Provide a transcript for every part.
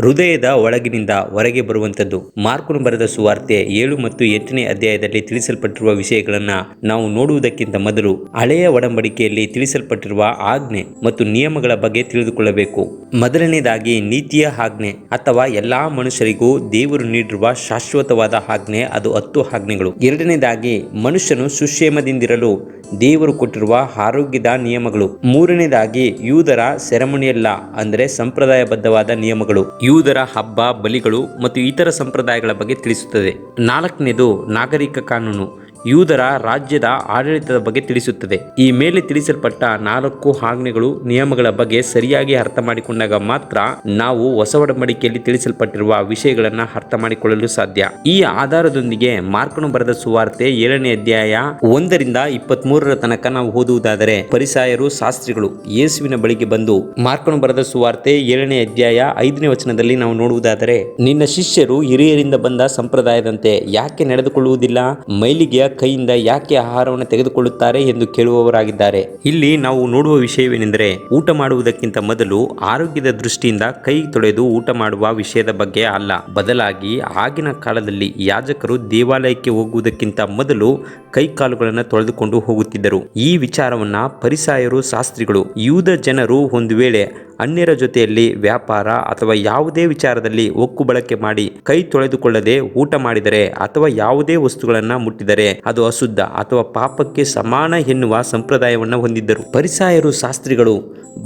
ಹೃದಯದ ಒಳಗಿನಿಂದ ಹೊರಗೆ ಬರುವಂಥದ್ದು. ಮಾರ್ಕನು ಬರೆದ ಸುವಾರ್ತೆ ಏಳು ಮತ್ತು ಎಂಟನೇ ಅಧ್ಯಾಯದಲ್ಲಿ ತಿಳಿಸಲ್ಪಟ್ಟಿರುವ ವಿಷಯಗಳನ್ನ ನಾವು ನೋಡುವುದಕ್ಕಿಂತ ಮೊದಲು ಹಳೆಯ ಒಡಂಬಡಿಕೆಯಲ್ಲಿ ತಿಳಿಸಲ್ಪಟ್ಟಿರುವ ಆಜ್ಞೆ ಮತ್ತು ನಿಯಮಗಳ ಬಗ್ಗೆ ತಿಳಿದುಕೊಳ್ಳಬೇಕು. ಮೊದಲನೇದಾಗಿ ನೀತಿಯ ಆಜ್ಞೆ ಅಥವಾ ಎಲ್ಲಾ ಮನುಷ್ಯರಿಗೂ ದೇವರು ನೀಡಿರುವ ಶಾಶ್ವತವಾದ ಆಜ್ಞೆ, ಅದು ಹತ್ತು ಆಜ್ಞೆಗಳು. ಎರಡನೇದಾಗಿ ಮನುಷ್ಯನು ಸುಕ್ಷೇಮದಿಂದಿರಲು ದೇವರು ಕೊಟ್ಟಿರುವ ಆರೋಗ್ಯದ ನಿಯಮಗಳು. ಮೂರನೇದಾಗಿ ಯೂದರ ಸೆರೆಮನಿಯಲ್ಲ ಅಂದರೆ ಸಂಪ್ರದಾಯಬದ್ಧವಾದ ನಿಯಮಗಳು. ಯೂದರ ಹಬ್ಬ ಬಲಿಗಳು ಮತ್ತು ಇತರ ಸಂಪ್ರದಾಯಗಳ ಬಗ್ಗೆ ತಿಳಿಸುತ್ತದೆ. ನಾಲ್ಕನೇದು ನಾಗರಿಕ ಕಾನೂನು. ಯೂದರ ರಾಜ್ಯದ ಆಡಳಿತದ ಬಗ್ಗೆ ತಿಳಿಸುತ್ತದೆ. ಈ ಮೇಲೆ ತಿಳಿಸಲ್ಪಟ್ಟ ನಾಲ್ಕು ಆಜ್ಞೆಗಳು ನಿಯಮಗಳ ಬಗ್ಗೆ ಸರಿಯಾಗಿ ಅರ್ಥ ಮಾಡಿಕೊಂಡಾಗ ಮಾತ್ರ ನಾವು ಹೊಸ ಒಡಂಬಡಿಕೆಯಲ್ಲಿ ತಿಳಿಸಲ್ಪಟ್ಟಿರುವ ವಿಷಯಗಳನ್ನ ಅರ್ಥ ಮಾಡಿಕೊಳ್ಳಲು ಸಾಧ್ಯ. ಈ ಆಧಾರದೊಂದಿಗೆ ಮಾರ್ಕನು ಬರೆದ ಸುವಾರ್ತೆ ಏಳನೇ ಅಧ್ಯಾಯ ಒಂದರಿಂದ ಇಪ್ಪತ್ತ್ ಮೂರರ ತನಕ ನಾವು ಓದುವುದಾದರೆ ಪರಿಸಾಯರು ಶಾಸ್ತ್ರಿಗಳು ಯೇಸುವಿನ ಬಳಿಗೆ ಬಂದು ಮಾರ್ಕನು ಬರೆದ ಸುವಾರ್ತೆ ಏಳನೇ ಅಧ್ಯಾಯ ಐದನೇ ವಚನದಲ್ಲಿ ನಾವು ನೋಡುವುದಾದರೆ, ನಿನ್ನ ಶಿಷ್ಯರು ಹಿರಿಯರಿಂದ ಬಂದ ಸಂಪ್ರದಾಯದಂತೆ ಯಾಕೆ ನಡೆದುಕೊಳ್ಳುವುದಿಲ್ಲ? ಮೈಲಿಗೆಯ ಕೈಯಿಂದ ಯಾಕೆ ಆಹಾರವನ್ನು ತೆಗೆದುಕೊಳ್ಳುತ್ತಾರೆ ಎಂದು ಕೇಳುವವರಾಗಿದ್ದಾರೆ. ಇಲ್ಲಿ ನಾವು ನೋಡುವ ವಿಷಯವೇನೆಂದರೆ, ಊಟ ಮಾಡುವುದಕ್ಕಿಂತ ಮೊದಲು ಆರೋಗ್ಯದ ದೃಷ್ಟಿಯಿಂದ ಕೈ ತೊಳೆದು ಊಟ ಮಾಡುವ ವಿಷಯದ ಬಗ್ಗೆ ಅಲ್ಲ. ಬದಲಾಗಿ, ಆಗಿನ ಕಾಲದಲ್ಲಿ ಯಾಜಕರು ದೇವಾಲಯಕ್ಕೆ ಹೋಗುವುದಕ್ಕಿಂತ ಮೊದಲು ಕೈ ಕಾಲುಗಳನ್ನು ತೊಳೆದುಕೊಂಡು ಹೋಗುತ್ತಿದ್ದರು. ಈ ವಿಚಾರವನ್ನ ಪರಿಸಾಯರು, ಶಾಸ್ತ್ರಿಗಳು, ಯೂದ ಜನರು ಒಂದು ವೇಳೆ ಅನ್ಯರ ಜೊತೆಯಲ್ಲಿ ವ್ಯಾಪಾರ ಅಥವಾ ಯಾವುದೇ ವಿಚಾರದಲ್ಲಿ ಒಕ್ಕು ಬಳಕೆ ಮಾಡಿ ಕೈ ತೊಳೆದುಕೊಳ್ಳದೆ ಊಟ ಮಾಡಿದರೆ ಅಥವಾ ಯಾವುದೇ ವಸ್ತುಗಳನ್ನ ಮುಟ್ಟಿದರೆ ಅದು ಅಶುದ್ಧ ಅಥವಾ ಪಾಪಕ್ಕೆ ಸಮಾನ ಎನ್ನುವ ಸಂಪ್ರದಾಯವನ್ನು ಹೊಂದಿದ್ದರು. ಪರಿಸಾಯರು ಶಾಸ್ತ್ರಿಗಳು,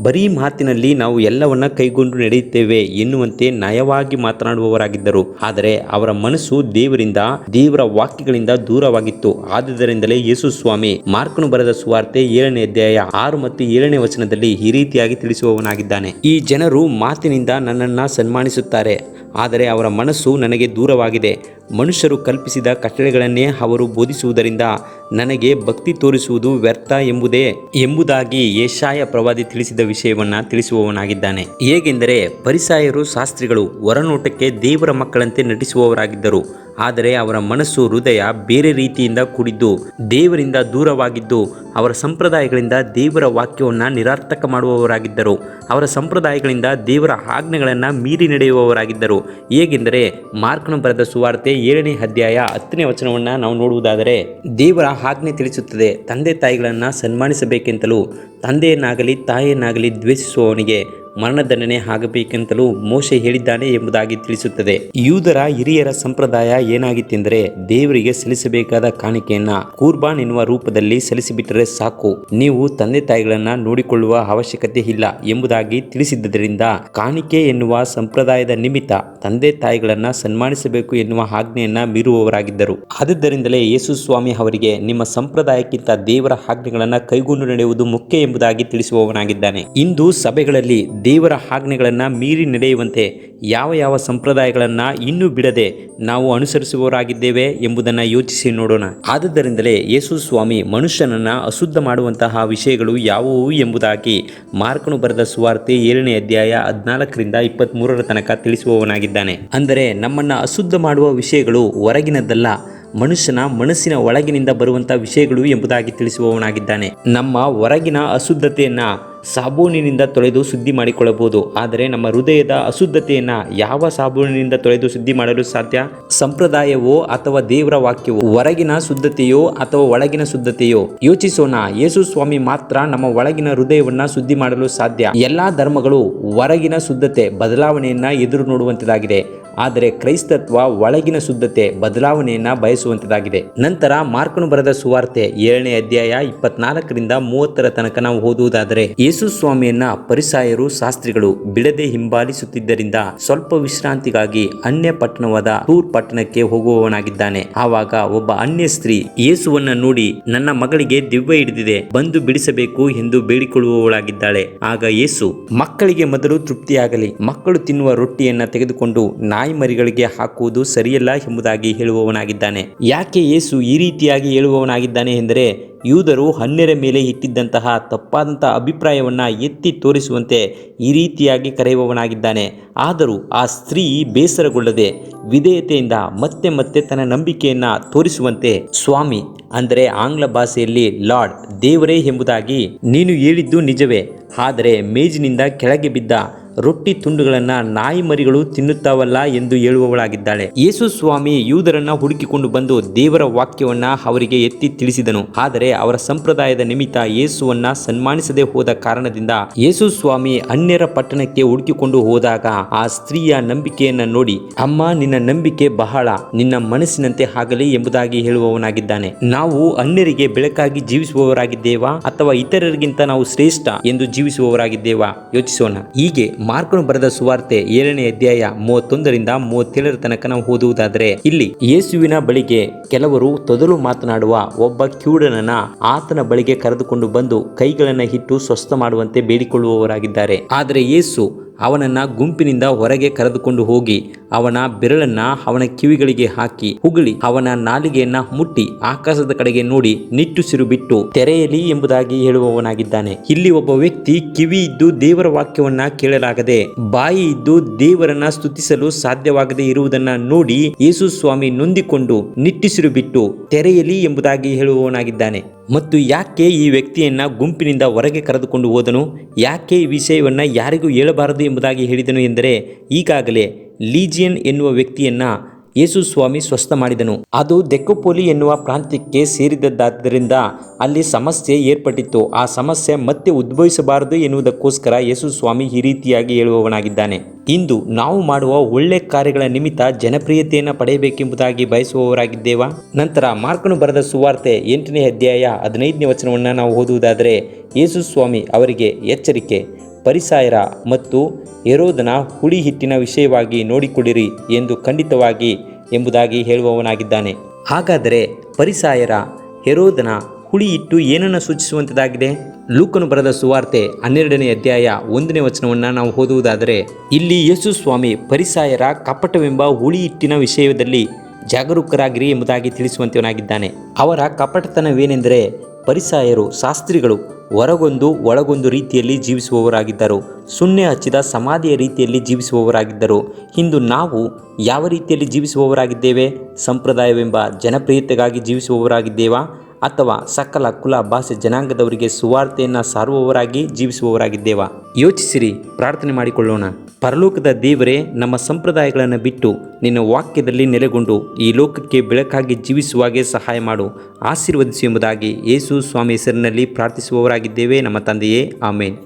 ಬರೀ ಮಾತಿನಲ್ಲಿ ನಾವು ಎಲ್ಲವನ್ನ ಕೈಗೊಂಡು ನಡೆಯುತ್ತೇವೆ ಎನ್ನುವಂತೆ ನಯವಾಗಿ ಮಾತನಾಡುವವರಾಗಿದ್ದರು. ಆದರೆ ಅವರ ಮನಸ್ಸು ದೇವರಿಂದ, ದೇವರ ವಾಕ್ಯಗಳಿಂದ ದೂರವಾಗಿತ್ತು. ಆದುದರಿಂದಲೇ ಯೇಸು ಸ್ವಾಮಿ ಮಾರ್ಕನು ಬರೆದ ಸುವಾರ್ತೆ ಏಳನೇ ಅಧ್ಯಾಯ ಆರು ಮತ್ತು ಏಳನೇ ವಚನದಲ್ಲಿ ಈ ರೀತಿಯಾಗಿ ತಿಳಿಸುವವನಾಗಿದ್ದಾನೆ. ಈ ಜನರು ಮಾತಿನಿಂದ ನನ್ನನ್ನ ಸನ್ಮಾನಿಸುತ್ತಾರೆ, ಆದರೆ ಅವರ ಮನಸ್ಸು ನನಗೆ ದೂರವಾಗಿದೆ. ಮನುಷ್ಯರು ಕಲ್ಪಿಸಿದ ಕಟ್ಟಳೆಗಳನ್ನೇ ಅವರು ಬೋಧಿಸುವುದರಿಂದ ನನಗೆ ಭಕ್ತಿ ತೋರಿಸುವುದು ವ್ಯರ್ಥ ಎಂಬುದೇ ಎಂಬುದಾಗಿ ಏಷಾಯ ಪ್ರವಾದಿ ತಿಳಿಸಿದ ವಿಷಯವನ್ನು ತಿಳಿಸುವವನಾಗಿದ್ದಾನೆ. ಹೇಗೆಂದರೆ ಪರಿಸಾಯರು ಶಾಸ್ತ್ರಿಗಳು ಹೊರನೋಟಕ್ಕೆ ದೇವರ ಮಕ್ಕಳಂತೆ ನಟಿಸುವವರಾಗಿದ್ದರು. ಆದರೆ ಅವರ ಮನಸ್ಸು ಹೃದಯ ಬೇರೆ ರೀತಿಯಿಂದ ಕೂಡಿದ್ದು, ದೇವರಿಂದ ದೂರವಾಗಿದ್ದು, ಅವರ ಸಂಪ್ರದಾಯಗಳಿಂದ ದೇವರ ವಾಕ್ಯವನ್ನು ನಿರಾರ್ಥಕ ಮಾಡುವವರಾಗಿದ್ದರು. ಅವರ ಸಂಪ್ರದಾಯಗಳಿಂದ ದೇವರ ಆಜ್ಞೆಗಳನ್ನು ಮೀರಿ ನಡೆಯುವವರಾಗಿದ್ದರು. ಹೇಗೆಂದರೆ, ಮಾರ್ಕನ ಬರೆದ ಸುವಾರ್ತೆ ಏಳನೇ ಅಧ್ಯಾಯ ಹತ್ತನೇ ವಚನವನ್ನು ನಾವು ನೋಡುವುದಾದರೆ, ದೇವರ ಆಜ್ಞೆ ತಿಳಿಸುತ್ತದೆ, ತಂದೆ ತಾಯಿಗಳನ್ನು ಸನ್ಮಾನಿಸಬೇಕೆಂತಲೂ, ತಂದೆಯನ್ನಾಗಲಿ ತಾಯಿಯನ್ನಾಗಲಿ ದ್ವೇಷಿಸುವವನಿಗೆ ಮರಣದಂಡನೆ ಆಗಬೇಕೆಂತಲೂ ಮೋಶೆ ಹೇಳಿದ್ದಾನೆ ಎಂಬುದಾಗಿ ತಿಳಿಸುತ್ತದೆ. ಯೂದರ ಹಿರಿಯರ ಸಂಪ್ರದಾಯ ಏನಾಗಿತ್ತೆಂದರೆ ದೇವರಿಗೆ ಸಲ್ಲಿಸಬೇಕಾದ ಕಾಣಿಕೆಯನ್ನ ಕೂರ್ಬಾನ್ ಎನ್ನುವ ರೂಪದಲ್ಲಿ ಸಲ್ಲಿಸಿಬಿಟ್ಟರೆ ಸಾಕು. ನೀವು ತಂದೆ ತಾಯಿಗಳನ್ನ ನೋಡಿಕೊಳ್ಳುವ ಅವಶ್ಯಕತೆ ಇಲ್ಲ ಎಂಬುದಾಗಿ ತಿಳಿಸಿದ್ದರಿಂದ ಕಾಣಿಕೆ ಎನ್ನುವ ಸಂಪ್ರದಾಯದ ನಿಮಿತ್ತ ತಂದೆ ತಾಯಿಗಳನ್ನ ಸನ್ಮಾನಿಸಬೇಕು ಎನ್ನುವ ಆಜ್ಞೆಯನ್ನ ಮೀರುವವರಾಗಿದ್ದರು. ಆದ್ದರಿಂದಲೇ ಯೇಸು ಸ್ವಾಮಿ ಅವರಿಗೆ ನಿಮ್ಮ ಸಂಪ್ರದಾಯಕ್ಕಿಂತ ದೇವರ ಆಜ್ಞೆಗಳನ್ನ ಕೈಗೊಂಡು ನಡೆಯುವುದು ಮುಖ್ಯ ಎಂಬುದಾಗಿ ತಿಳಿಸುವವನಾಗಿದ್ದಾನೆ. ಇಂದು ಸಭೆಗಳಲ್ಲಿ ದೇವರ ಆಜ್ಞೆಗಳನ್ನು ಮೀರಿ ನಡೆಯುವಂತೆ ಯಾವ ಯಾವ ಸಂಪ್ರದಾಯಗಳನ್ನು ಇನ್ನೂ ಬಿಡದೆ ನಾವು ಅನುಸರಿಸುವವರಾಗಿದ್ದೇವೆ ಎಂಬುದನ್ನು ಯೋಚಿಸಿ ನೋಡೋಣ. ಆದುದರಿಂದಲೇ ಯೇಸು ಸ್ವಾಮಿ ಮನುಷ್ಯನನ್ನು ಅಶುದ್ಧ ಮಾಡುವಂತಹ ವಿಷಯಗಳು ಯಾವುವು ಎಂಬುದಾಗಿ ಮಾರ್ಕನು ಬರೆದ ಸುವಾರ್ತೆ ಏಳನೇ ಅಧ್ಯಾಯ ಹದಿನಾಲ್ಕರಿಂದ ಇಪ್ಪತ್ತ್ ತನಕ ತಿಳಿಸುವವನಾಗಿದ್ದಾನೆ. ಅಂದರೆ ನಮ್ಮನ್ನು ಅಶುದ್ಧ ಮಾಡುವ ವಿಷಯಗಳು ಹೊರಗಿನದ್ದಲ್ಲ ಮನುಷ್ಯನ ಮನಸ್ಸಿನ ಒಳಗಿನಿಂದ ಬರುವಂತಹ ವಿಷಯಗಳು ಎಂಬುದಾಗಿ ತಿಳಿಸುವವನಾಗಿದ್ದಾನೆ. ನಮ್ಮ ಹೊರಗಿನ ಅಶುದ್ಧತೆಯನ್ನ ಸಾಬೂನಿನಿಂದ ತೊಳೆದು ಶುದ್ಧಿ ಮಾಡಿಕೊಳ್ಳಬಹುದು. ಆದರೆ ನಮ್ಮ ಹೃದಯದ ಅಶುದ್ಧತೆಯನ್ನ ಯಾವ ಸಾಬೂನಿನಿಂದ ತೊಳೆದು ಶುದ್ಧಿ ಮಾಡಲು ಸಾಧ್ಯ? ಸಂಪ್ರದಾಯವೋ ಅಥವಾ ದೇವರ ವಾಕ್ಯವೋ? ಹೊರಗಿನ ಶುದ್ಧತೆಯೋ ಅಥವಾ ಒಳಗಿನ ಶುದ್ಧತೆಯೋ? ಯೋಚಿಸೋಣ. ಯೇಸು ಸ್ವಾಮಿ ಮಾತ್ರ ನಮ್ಮ ಒಳಗಿನ ಹೃದಯವನ್ನ ಶುದ್ಧಿ ಮಾಡಲು ಸಾಧ್ಯ. ಎಲ್ಲಾ ಧರ್ಮಗಳು ಹೊರಗಿನ ಶುದ್ಧತೆ, ಬದಲಾವಣೆಯನ್ನ ಎದುರು ನೋಡುವಂತದಾಗಿದೆ. ಆದರೆ ಕ್ರೈಸ್ತತ್ವ ಒಳಗಿನ ಶುದ್ಧತೆ, ಬದಲಾವಣೆಯನ್ನ ಬಯಸುವಂತದಾಗಿದೆ. ನಂತರ ಮಾರ್ಕನು ಬರೆದ ಸುವಾರ್ತೆ ಏಳನೇ ಅಧ್ಯಾಯ ಇಪ್ಪತ್ನಾಲ್ಕರಿಂದ ಮೂವತ್ತರ ತನಕ ನಾವು ಓದುವುದಾದರೆ, ಯೇಸು ಸ್ವಾಮಿಯನ್ನ ಪರಿಸಾಯರು, ಶಾಸ್ತ್ರಿಗಳು ಬಿಡದೆ ಹಿಂಬಾಲಿಸುತ್ತಿದ್ದರಿಂದ ಸ್ವಲ್ಪ ವಿಶ್ರಾಂತಿಗಾಗಿ ಅನ್ಯ ಪಟ್ಟಣವಾದ ಟೂರ್ ಪಟ್ಟಣಕ್ಕೆ ಹೋಗುವವನಾಗಿದ್ದಾನೆ. ಆವಾಗ ಒಬ್ಬ ಅನ್ಯ ಸ್ತ್ರೀ ಯೇಸುವನ್ನ ನೋಡಿ, ನನ್ನ ಮಗಳಿಗೆ ದಿವ್ಯ ಹಿಡಿದಿದೆ, ಬಂದು ಬಿಡಿಸಬೇಕು ಎಂದು ಬೇಡಿಕೊಳ್ಳುವವಳಾಗಿದ್ದಾಳೆ. ಆಗ ಯೇಸು, ಮಕ್ಕಳಿಗೆ ಮೊದಲು ತೃಪ್ತಿಯಾಗಲಿ, ಮಕ್ಕಳು ತಿನ್ನುವ ರೊಟ್ಟಿಯನ್ನ ತೆಗೆದುಕೊಂಡು ನಾಯಿ ಮರಿಗಳಿಗೆ ಹಾಕುವುದು ಸರಿಯಲ್ಲ ಎಂಬುದಾಗಿ ಹೇಳುವವನಾಗಿದ್ದಾನೆ. ಯಾಕೆ ಯೇಸು ಈ ರೀತಿಯಾಗಿ ಹೇಳುವವನಾಗಿದ್ದಾನೆ ಎಂದರೆ, ಯೂದರು ಹನ್ನೆರ ಮೇಲೆ ಇಟ್ಟಿದ್ದಂತಹ ತಪ್ಪಾದಂತಹ ಅಭಿಪ್ರಾಯವನ್ನ ಎತ್ತಿ ತೋರಿಸುವಂತೆ ಈ ರೀತಿಯಾಗಿ ಕರೆಯುವವನಾಗಿದ್ದಾನೆ. ಆದರೂ ಆ ಸ್ತ್ರೀ ಬೇಸರಗೊಳ್ಳದೆ ವಿಧೇಯತೆಯಿಂದ ಮತ್ತೆ ಮತ್ತೆ ತನ್ನ ನಂಬಿಕೆಯನ್ನ ತೋರಿಸುವಂತೆ, ಸ್ವಾಮಿ, ಅಂದರೆ ಆಂಗ್ಲ ಭಾಷೆಯಲ್ಲಿ ಲಾರ್ಡ್, ದೇವರೇ ಎಂಬುದಾಗಿ ನೀನು ಹೇಳಿದ್ದು ನಿಜವೇ. ಆದರೆ ಮೇಜಿನಿಂದ ಕೆಳಗೆ ಬಿದ್ದ ರೊಟ್ಟಿ ತುಂಡುಗಳನ್ನ ನಾಯಿ ಮರಿಗಳು ತಿನ್ನುತ್ತಾವಲ್ಲ ಎಂದು ಹೇಳುವವಳಾಗಿದ್ದಾಳೆ. ಯೇಸು ಸ್ವಾಮಿ ಯೂದರನ್ನ ಹುಡುಕಿಕೊಂಡು ಬಂದು ದೇವರ ವಾಕ್ಯವನ್ನ ಅವರಿಗೆ ಎತ್ತಿ ತಿಳಿಸಿದನು. ಆದರೆ ಅವರ ಸಂಪ್ರದಾಯದ ನಿಮಿತ್ತ ಯೇಸುವನ್ನ ಸನ್ಮಾನಿಸದೆ ಹೋದ ಕಾರಣದಿಂದ ಯೇಸು ಸ್ವಾಮಿ ಅನ್ಯರ ಪಟ್ಟಣಕ್ಕೆ ಹುಡುಕಿಕೊಂಡು ಹೋದಾಗ ಆ ಸ್ತ್ರೀಯ ನಂಬಿಕೆಯನ್ನ ನೋಡಿ, ಅಮ್ಮ, ನಿನ್ನ ನಂಬಿಕೆ ಬಹಳ, ನಿನ್ನ ಮನಸ್ಸಿನಂತೆ ಆಗಲಿ ಎಂಬುದಾಗಿ ಹೇಳುವವನಾಗಿದ್ದಾನೆ. ನಾವು ಅನ್ಯರಿಗೆ ಬೆಳಕಾಗಿ ಜೀವಿಸುವವರಾಗಿದ್ದೇವಾ ಅಥವಾ ಇತರರಿಗಿಂತ ನಾವು ಶ್ರೇಷ್ಠ ಎಂದು ಜೀವಿಸುವವರಾಗಿದ್ದೇವಾ? ಯೋಚಿಸೋಣ. ಹೀಗೆ ಮಾರ್ಕನು ಬರೆದ ಸುವಾರ್ತೆ ಏಳನೇ ಅಧ್ಯಾಯ ಮೂವತ್ತೊಂದರಿಂದ ಮೂವತ್ತೇಳರ ತನಕ ನಾವು ಓದುವುದಾದರೆ, ಇಲ್ಲಿ ಯೇಸುವಿನ ಬಳಿಗೆ ಕೆಲವರು ತೊದಲು ಮಾತನಾಡುವ ಒಬ್ಬ ಕಿವುಡನನ್ನ ಆತನ ಬಳಿಗೆ ಕರೆದುಕೊಂಡು ಬಂದು ಕೈಗಳನ್ನ ಇಟ್ಟು ಸ್ವಸ್ಥ ಮಾಡುವಂತೆ ಬೇಡಿಕೊಳ್ಳುವವರಾಗಿದ್ದಾರೆ. ಆದರೆ ಯೇಸು ಅವನನ್ನ ಗುಂಪಿನಿಂದ ಹೊರಗೆ ಕರೆದುಕೊಂಡು ಹೋಗಿ, ಅವನ ಬೆರಳನ್ನ ಅವನ ಕಿವಿಗಳಿಗೆ ಹಾಕಿ ಉಗುಳಿ ಅವನ ನಾಲಿಗೆಯನ್ನ ಮುಟ್ಟಿ ಆಕಾಶದ ಕಡೆಗೆ ನೋಡಿ ನಿಟ್ಟುಸಿರು ಬಿಟ್ಟು ತೆರೆಯಲಿ ಎಂಬುದಾಗಿ ಹೇಳುವವನಾಗಿದ್ದಾನೆ. ಇಲ್ಲಿ ಒಬ್ಬ ವ್ಯಕ್ತಿ ಕಿವಿ ಇದ್ದು ದೇವರ ವಾಕ್ಯವನ್ನ ಕೇಳಲಾಗದೆ, ಬಾಯಿ ಇದ್ದು ದೇವರನ್ನ ಸ್ತುತಿಸಲು ಸಾಧ್ಯವಾಗದೆ ಇರುವುದನ್ನ ನೋಡಿ ಯೇಸು ಸ್ವಾಮಿ ನೊಂದಿಕೊಂಡು ನಿಟ್ಟುಸಿರು ಬಿಟ್ಟು ತೆರೆಯಲಿ ಎಂಬುದಾಗಿ ಹೇಳುವವನಾಗಿದ್ದಾನೆ. ಮತ್ತು ಯಾಕೆ ಈ ವ್ಯಕ್ತಿಯನ್ನ ಗುಂಪಿನಿಂದ ಹೊರಗೆ ಕರೆದುಕೊಂಡು ಹೋದನು? ಯಾಕೆ ಈ ವಿಷಯವನ್ನ ಯಾರಿಗೂ ಹೇಳಬಾರದು ಎಂಬುದಾಗಿ ಹೇಳಿದನು ಎಂದರೆ, ಈಗಾಗಲೇ ಲೀಜಿಯನ್ ಎನ್ನುವ ವ್ಯಕ್ತಿಯನ್ನ ಯೇಸು ಸ್ವಾಮಿ ಸ್ವಸ್ಥ ಮಾಡಿದನು. ಅದು ದೆಕ್ಕುಪೋಲಿ ಎನ್ನುವ ಪ್ರಾಂತ್ಯಕ್ಕೆ ಸೇರಿದದ್ದಾದ್ದರಿಂದ ಅಲ್ಲಿ ಸಮಸ್ಯೆ ಏರ್ಪಟ್ಟಿತ್ತು. ಆ ಸಮಸ್ಯೆ ಮತ್ತೆ ಉದ್ಭವಿಸಬಾರದು ಎನ್ನುವುದಕ್ಕೋಸ್ಕರ ಯೇಸು ಸ್ವಾಮಿ ಈ ರೀತಿಯಾಗಿ ಹೇಳುವವನಾಗಿದ್ದಾನೆ. ಇಂದು ನಾವು ಮಾಡುವ ಒಳ್ಳೆ ಕಾರ್ಯಗಳ ನಿಮಿತ್ತ ಜನಪ್ರಿಯತೆಯನ್ನು ಪಡೆಯಬೇಕೆಂಬುದಾಗಿ ಬಯಸುವವರಾಗಿದ್ದೇವಾ? ನಂತರ ಮಾರ್ಕನು ಬರೆದ ಸುವಾರ್ತೆ ಎಂಟನೇ ಅಧ್ಯಾಯ ಹದಿನೈದನೇ ವಚನವನ್ನು ನಾವು ಓದುವುದಾದರೆ, ಯೇಸು ಸ್ವಾಮಿ ಅವರಿಗೆ ಎಚ್ಚರಿಕೆ ಪರಿಸಾಯರ ಮತ್ತು ಎರೋದನ ಹುಳಿ ಹಿಟ್ಟಿನ ವಿಷಯವಾಗಿ ನೋಡಿಕೊಳ್ಳಿರಿ ಎಂದು ಖಂಡಿತವಾಗಿ ಎಂಬುದಾಗಿ ಹೇಳುವವನಾಗಿದ್ದಾನೆ. ಹಾಗಾದರೆ ಪರಿಸಾಯರ ಹೆರೋದನ ಹುಳಿ ಇಟ್ಟು ಏನನ್ನು ಸೂಚಿಸುವಂಥದ್ದಾಗಿದೆ ಲೂಕನು ಬರೆದ ಸುವಾರ್ತೆ ಹನ್ನೆರಡನೇ ಅಧ್ಯಾಯ ಒಂದನೇ ವಚನವನ್ನು ನಾವು ಓದುವುದಾದರೆ, ಇಲ್ಲಿ ಯೇಸು ಸ್ವಾಮಿ ಪರಿಸಾಯರ ಕಪಟವೆಂಬ ಹುಳಿ ಹಿಟ್ಟಿನ ವಿಷಯದಲ್ಲಿ ಜಾಗರೂಕರಾಗಿರಿ ಎಂಬುದಾಗಿ ತಿಳಿಸುವಂತವನಾಗಿದ್ದಾನೆ. ಅವರ ಕಪಟತನವೇನೆಂದರೆ ಪರಿಸಾಯರು, ಶಾಸ್ತ್ರಿಗಳು ಹೊರಗೊಂದು ಒಳಗೊಂದು ರೀತಿಯಲ್ಲಿ ಜೀವಿಸುವವರಾಗಿದ್ದರು. ಸುನ್ನೆ ಹಚ್ಚಿದ ಸಮಾಧಿಯ ರೀತಿಯಲ್ಲಿ ಜೀವಿಸುವವರಾಗಿದ್ದರು. ಇಂದು ನಾವು ಯಾವ ರೀತಿಯಲ್ಲಿ ಜೀವಿಸುವವರಾಗಿದ್ದೇವೆ? ಸಂಪ್ರದಾಯವೆಂಬ ಜನಪ್ರಿಯತೆಗಾಗಿ ಜೀವಿಸುವವರಾಗಿದ್ದೇವಾ? ಅಥವಾ ಸಕಲ ಕುಲ ಭಾಷೆ ಜನಾಂಗದವರಿಗೆ ಸುವಾರ್ತೆಯನ್ನು ಸಾರುವವರಾಗಿ ಜೀವಿಸುವವರಾಗಿದ್ದೇವಾ? ಯೋಚಿಸಿರಿ, ಪ್ರಾರ್ಥನೆ ಮಾಡಿಕೊಳ್ಳೋಣ. ಪರಲೋಕದ ದೇವರೇ, ನಮ್ಮ ಸಂಪ್ರದಾಯಗಳನ್ನು ಬಿಟ್ಟು ನಿನ್ನ ವಾಕ್ಯದಲ್ಲಿ ನೆಲೆಗೊಂಡು ಈ ಲೋಕಕ್ಕೆ ಬೆಳಕಾಗಿ ಜೀವಿಸುವಾಗೆ ಸಹಾಯ ಮಾಡು. ಆಶೀರ್ವದಿಸು ಎಂಬುದಾಗಿ ಯೇಸು ಸ್ವಾಮಿ ಹೆಸರಿನಲ್ಲಿ ಪ್ರಾರ್ಥಿಸುವವರಾಗಿದ್ದೇವೆ. ನಮ್ಮ ತಂದೆಯೇ, ಆಮೇನ್.